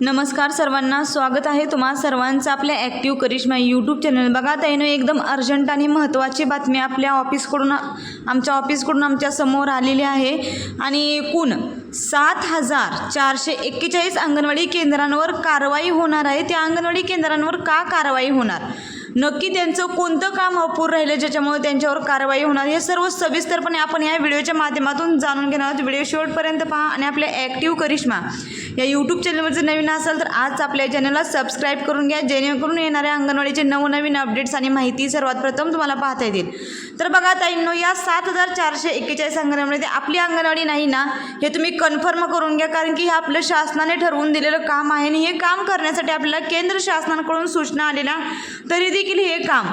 नमस्कार सर्वांना स्वागत आहे तुम्हा सर्वांचं आपल्या ॲक्टिव्ह करिश्मा यूट्यूब चॅनल बघा ताईनं एकदम अर्जंट आणि महत्त्वाची बातमी आपल्या ऑफिसकडून आमच्या ऑफिसकडून आमच्यासमोर आलेली आहे. आणि एकूण सात हजार चारशे एक्केचाळीस अंगणवाडी केंद्रांवर कारवाई होणार आहे. त्या अंगणवाडी केंद्रांवर का कारवाई होणार? नक्की त्यांचं कोणतं काम अपूर राहिलं ज्याच्यामुळे त्यांच्यावर कारवाई होणार हे सर्व सविस्तरपणे आपण या व्हिडिओच्या माध्यमातून जाणून घेणार आहोत. व्हिडिओ शेवटपर्यंत पहा आणि आपल्या ॲक्टिव्ह करिश्मा या यूट्यूब चॅनलवर जर नवीन असाल तर आज आपल्या चॅनलला सबस्क्राईब करून घ्या जेणेकरून येणाऱ्या अंगणवाडीचे नवनवीन अपडेट्स आणि माहिती सर्वात प्रथम तुम्हाला पाहता येतील. तर बघा ताईंनो या सात हजार चारशे एक्केचाळीस अंगणवाडीमध्ये आपली अंगणवाडी नाही ना हे तुम्ही कन्फर्म करून घ्या कारण की हे आपलं शासनाने ठरवून दिलेलं काम आहे आणि हे काम करण्यासाठी आपल्याला केंद्र शासनाकडून सूचना आलेल्या तरी देखील हे काम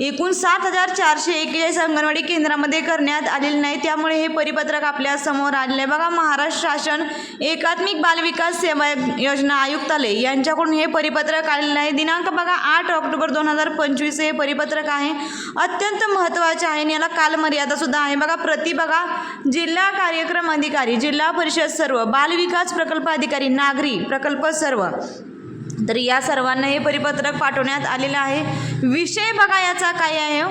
एकूण सात हजार चारशे एक्केचाळीस अंगणवाडी केंद्रामध्ये करण्यात आलेले नाही. त्यामुळे हे परिपत्रक आपल्यासमोर आलेलं आहे. बघा महाराष्ट्र शासन एकात्मिक बालविकास सेवा योजना आयुक्तालय यांच्याकडून हे परिपत्रक आलेलं आहे. दिनांक बघा आठ ऑक्टोबर दोन हजार पंचवीस हे परिपत्रक आहे. अत्यंत महत्त्वाचे आहे आणि याला कालमर्यादा सुद्धा आहे. बघा प्रति बघा जिल्हा कार्यक्रम अधिकारी जिल्हा परिषद सर्व बालविकास प्रकल्प अधिकारी नागरी प्रकल्प सर्व तर या सर्वांना हे परिपत्रक पाठवण्यात आलेलं आहे. विषय बघा याचा काय आहे हो.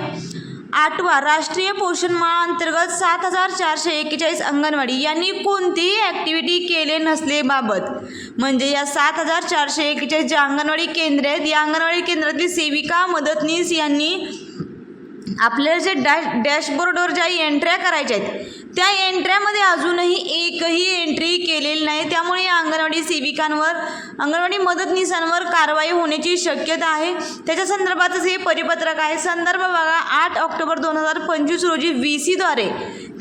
आठवा राष्ट्रीय पोषण माह अंतर्गत सात हजार चारशे एक्केचाळीस अंगणवाडी यांनी कोणतीही ॲक्टिव्हिटी केले नसलेबाबत. म्हणजे या सात हजार चारशे एक्केचाळीस ज्या अंगणवाडी केंद्र आहेत या अंगणवाडी केंद्रातील सेविका मदतनीस यांनी आपल्याला जे डॅश डॅशबोर्डवर ज्या एंट्र्या करायच्या आहेत त्या एंट्र्यामध्ये अजूनही एकही एंट्री केलेली नाही. त्यामुळे या अंगणवाडी सेविकांवर अंगणवाडी मदतनीसांवर कारवाई होण्याची शक्यता आहे. त्याच्या संदर्भातच हे परिपत्रक आहे. संदर्भ बघा आठ ऑक्टोबर दोन हजार पंचवीस रोजी व्ही सीद्वारे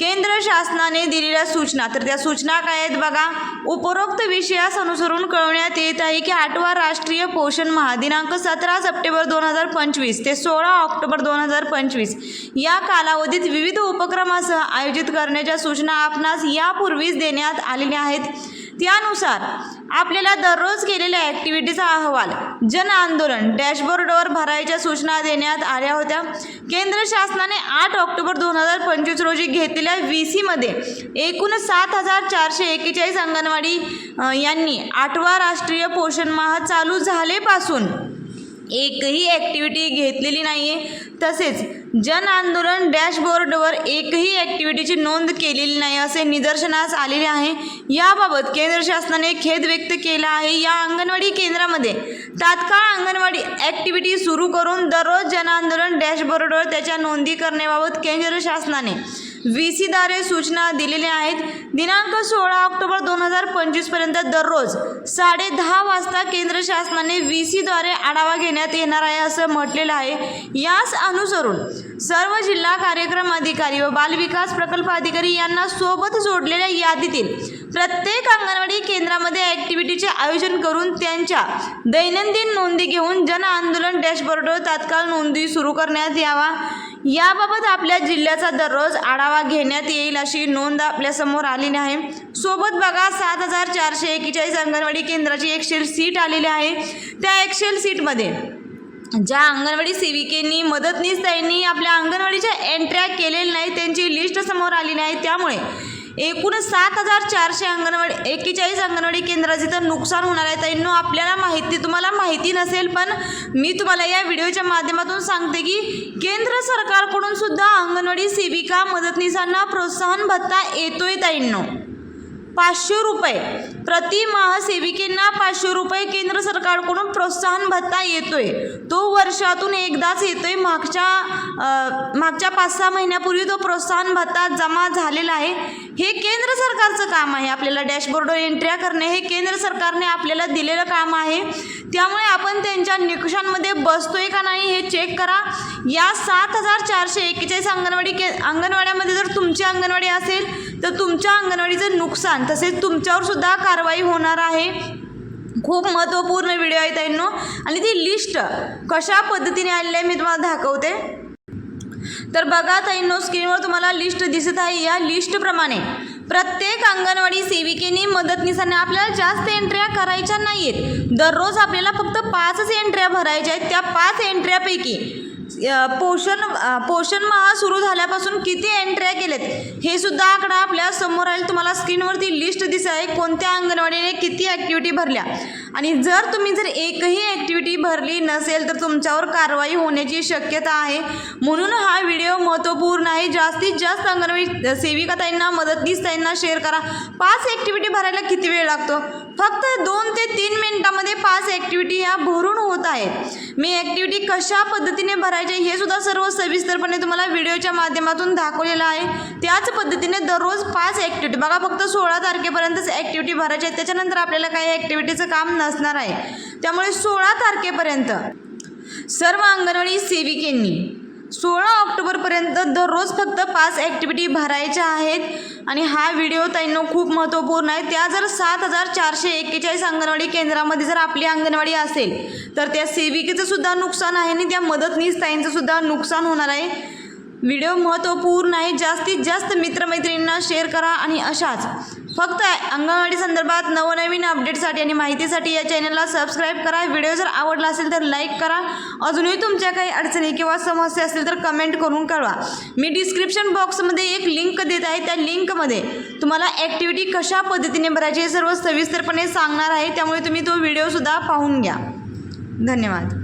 केंद्र शासनाने दिलेल्या सूचना. तर त्या सूचना काय आहेत बघा उपरोक्त विषयास अनुसरून कळवण्यात येत आहे की आठवा राष्ट्रीय पोषण महा दिनांक सतरा सप्टेंबर दोन हजार पंचवीस ते सोळा ऑक्टोबर दोन हजार पंचवीस या कालावधीत विविध उपक्रमासह आयोजित करण्याच्या सूचना आपणास यापूर्वीच देण्यात आलेल्या आहेत. त्यानुसार आपल्याला दररोज केलेल्या ॲक्टिव्हिटीचा अहवाल जन आंदोलन डॅशबोर्डवर भरायच्या सूचना देण्यात आल्या होत्या. केंद्र शासनाने आठ ऑक्टोबर दोन हजार पंचवीस रोजी घेतलेल्या व्ही सीमध्ये एकूण सात हजार चारशे एक्केचाळीस अंगणवाडी यांनी आठवा राष्ट्रीय पोषण माह चालू झालेपासून एकही ॲक्टिव्हिटी घेतलेली नाही आहे तसेच जन आंदोलन डॅशबोर्डवर एकही ॲक्टिव्हिटीची नोंद केलेली नाही असे निदर्शनास आलेले आहे. याबाबत केंद्र शासनाने खेद व्यक्त केला आहे. या अंगणवाडी केंद्रामध्ये तात्काळ अंगणवाडी ॲक्टिव्हिटी सुरू करून दररोज जन आंदोलन डॅशबोर्डवर त्याच्या नोंदी करण्याबाबत केंद्र शासनाने व्ही सीद्वारे सूचना दिलेल्या आहेत. दिनांक सोळा ऑक्टोबर दोन हजार पंचवीसपर्यंत दररोज साडे दहा वाजता केंद्र शासनाने व्ही सीद्वारे आढावा घेण्यात येणार आहे असं म्हटलेलं आहे. यास अनुसरून सर्व जिल्हा कार्यक्रम अधिकारी व बालविकास प्रकल्प अधिकारी यांना सोबत जोडलेल्या यादीतील प्रत्येक अंगणवाडी केंद्रामध्ये ॲक्टिव्हिटीचे आयोजन करून त्यांच्या दैनंदिन नोंदी घेऊन जन आंदोलन डॅशबोर्डवर तात्काळ नोंदी सुरू करण्यात यावा. याबाबत आपल्या जिल्ह्याचा दररोज आढावा घेण्यात येईल अशी नोंद आपल्यासमोर आलेली आहे. सोबत बघा सात हजार चारशे एकेचाळीस अंगणवाडी केंद्राची एक्सेल सीट आलेली आहे. त्या एक्सेल सीटमध्ये ज्या अंगणवाडी सेविकेंनी मदतनीस त्यांनी आपल्या अंगणवाडीच्या एंट्र्या केलेल्या नाही त्यांची लिस्ट समोर आलेली आहे. त्यामुळे एकूण सात हजार चारशे अंगणवाडी एक्केचाळीस अंगणवाडी केंद्राचे तर नुकसान होणार आहे. ताईंनो आपल्याला माहिती तुम्हाला माहिती नसेल पण मी तुम्हाला या व्हिडिओच्या माध्यमातून सांगते की केंद्र सरकारकडून सुद्धा अंगणवाडी सेविका मदतनीसांना प्रोत्साहन भत्ता येतोय ताईंनो. पाचशे रुपये. प्रति महासेविकेंना पाचशे रुपये केंद्र सरकारकडून प्रोत्साहन भत्ता येतोय. तो वर्षातून एकदाच येतोय. मागच्या मागच्या पाच सहा महिन्यापूर्वी तो प्रोत्साहन भत्ता जमा झालेला आहे. हे केंद्र सरकारचं काम आहे. आपल्याला डॅशबोर्डवर एंट्र्या करणे हे केंद्र सरकारने आपल्याला दिलेलं काम आहे. त्यामुळे आपण त्यांच्या निकषांमध्ये बसतोय का नाही हे चेक करा. या सात हजार चारशे एक्केचाळीस अंगणवाडी के अंगणवाड्यामध्ये जर तुमची अंगणवाडी असेल तर तुमच्या अंगणवाडीचं नुकसान तसेच तुमच्यावर सुद्धा कारवाई होणार आहे. खूप महत्त्वपूर्ण व्हिडिओ आहे त्यांनो आणि ती लिस्ट कशा पद्धतीने आलेली आहे मी तुम्हाला दाखवते. तर बघा ताईंनो स्क्रीनवर तुम्हाला लिस्ट दिसत आहे. या लिस्टप्रमाणे प्रत्येक अंगणवाडी सेविकेने मदतनीसाने आपल्याला जास्त एंट्र्या करायच्या नाही आहेत दररोज आपल्याला फक्त पाचच एंट्र्या भरायच्या आहेत. त्या पाच एंट्र्यापैकी पोषण पोषण महा सुरू झाल्यापासून किती एंट्र्या केलेत? हे सुद्धा आकडा आपल्यासमोर आले तुम्हाला स्क्रीनवरती लिस्ट दिसत आहे. कोणत्या अंगणवाडीने किती ॲक्टिव्हिटी भरल्या? आणि जर तुम्ही जर एकही ॲक्टिव्हिटी भरली नसेल तर तुमच्यावर कारवाई होण्याची शक्यता आहे. म्हणून हा व्हिडिओ महत्त्वपूर्ण आहे. जास्तीत जास्त अंगणवाडी सेविका ताईंना मदतनीस ताईंना शेअर करा. पाच ॲक्टिव्हिटी भरायला किती वेळ लागतो? फक्त दोन ते तीन मिनिटामध्ये पाच ॲक्टिव्हिटी ह्या भरून होत आहेत. मी ॲक्टिव्हिटी कशा पद्धतीने भरायचे हे सुद्धा सर्व सविस्तरपणे तुम्हाला व्हिडिओच्या माध्यमातून दाखवलेलं आहे. त्याच पद्धतीने दररोज पाच ॲक्टिव्हिटी बघा फक्त सोळा तारखेपर्यंतच ॲक्टिव्हिटी भरायच्या आहे त्याच्यानंतर आपल्याला काही ॲक्टिव्हिटीचं काम नसणार आहे. त्यामुळे सोळा तारखेपर्यंत सर्व अंगणवाडी सेविकेंनी सोळा ऑक्टोबरपर्यंत दररोज फक्त पाच ॲक्टिव्हिटी भरायच्या आहेत. आणि हा व्हिडिओ ताईंनो खूप महत्त्वपूर्ण आहे. त्या जर सात हजार चारशे एक्केचाळीस अंगणवाडी केंद्रामध्ये जर आपली अंगणवाडी असेल तर त्या सेविकेचं सुद्धा नुकसान आहे आणि त्या मदतनीस ताईंचं सुद्धा नुकसान होणार आहे. व्हिडिओ महत्त्वपूर्ण आहे. जास्तीत जास्त मित्रमैत्रिणींना शेअर करा आणि अशाच फक्त अंगणवाडी संदर्भात नवनवीन अपडेटसाठी आणि माहितीसाठी या चॅनलला सबस्क्राईब करा. व्हिडिओ जर आवडला असेल तर लाईक करा. अजूनही तुमच्या काही अडचणी किंवा समस्या असतील तर कमेंट करून कळवा. मी डिस्क्रिप्शन बॉक्समध्ये एक लिंक देत आहे. त्या लिंकमध्ये तुम्हाला ॲक्टिव्हिटी कशा पद्धतीने भरायची हे सर्व सविस्तरपणे सांगणार आहे. त्यामुळे तुम्ही तो व्हिडिओसुद्धा पाहून घ्या. धन्यवाद.